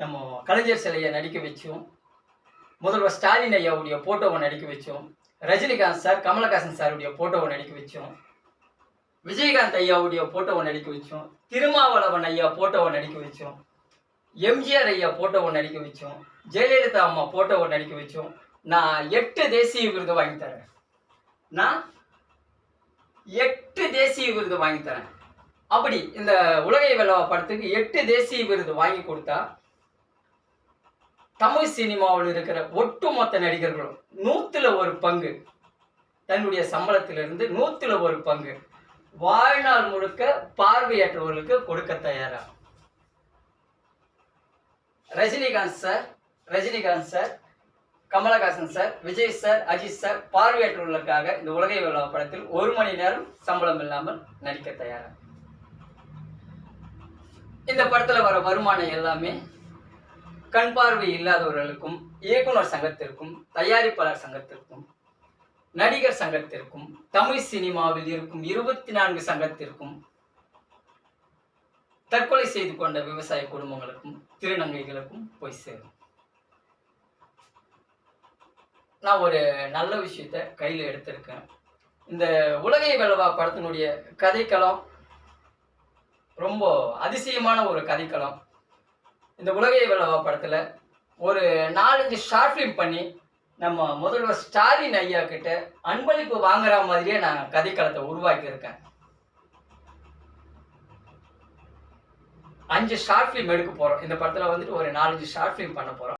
நம்ம கலைஞர் சிலையை நடிக்க வச்சோம். முதல்வர் ஸ்டாலின் ஐயாவுடைய போட்டோவை நடிக்க வச்சோம். ரஜினிகாந்த் சார் கமலஹாசன் சாருடைய போட்டோவை நடிக்க வச்சோம். விஜயகாந்த் ஐயாவுடைய போட்டோவை நடிக்க வச்சோம். திருமாவளவன் ஐயா போட்டோவை நடிக்க வச்சோம். எம்ஜிஆர் ஐயா போட்டோவை நடிக்க வச்சோம். ஜெயலலிதா அம்மா போட்டோவை நடிக்க வச்சோம். நான் எட்டு தேசிய விருது வாங்கி தரேன். நான் எட்டு தேசிய விருது வாங்கி தரேன். அப்படி இந்த உலகை வெல்லவா படத்துக்கு எட்டு தேசிய விருது வாங்கி கொடுத்தா தமிழ் சினிமாவில் இருக்கிற ஒட்டுமொத்த நடிகர்களும் நூத்துல ஒரு பங்கு. தன்னுடைய சம்பளத்திலிருந்து நூத்துல ஒரு பங்கு. வாழ்நாள் முழுக்க பார்வையற்றவர்களுக்கு கொடுக்க தயாரா? Rajinikanth sir Rajinikanth sir Kamalahaasan sir Vijay sir Ajith sir பார்வையற்றவர்களுக்காக இந்த உலகை விழா படத்தில் ஒரு மணி நேரம் சம்பளம் இல்லாமல் நடிக்க தயாரா? இந்த படத்தில் வர வருமானம் எல்லாமே கண் பார்வை இல்லாதவர்களுக்கும் இயக்குனர் சங்கத்திற்கும் தயாரிப்பாளர் சங்கத்திற்கும் நடிகர் சங்கத்திற்கும் தமிழ் சினிமாவில் இருக்கும் இருபத்தி நான்கு சங்கத்திற்கும் தற்கொலை செய்து கொண்ட விவசாய குடும்பங்களுக்கும் திருநங்கைகளுக்கும் போய் சேரும். நான் ஒரு நல்ல விஷயத்த கையில் எடுத்திருக்கேன். இந்த உலகை வெல்லவா படத்தினுடைய கதைக்களம் ரொம்ப அதிசயமான ஒரு கதைக்களம். இந்த உலகை வெல்லவா படத்தில் ஒரு நாலஞ்சு ஷார்ட் ஃபிலிம் பண்ணி நம்ம முதல்வர் ஸ்டாலின் ஐயா கிட்ட அன்பளிப்பு வாங்குற மாதிரியே நான் கதைக்களத்தை உருவாக்கியிருக்கேன். அஞ்சு ஷார்ட் ஃபிலிம் எடுக்க போகிறோம் இந்த படத்தில் வந்துட்டு ஒரு நாலஞ்சு ஷார்ட் ஃபிலிம் பண்ண போகிறோம்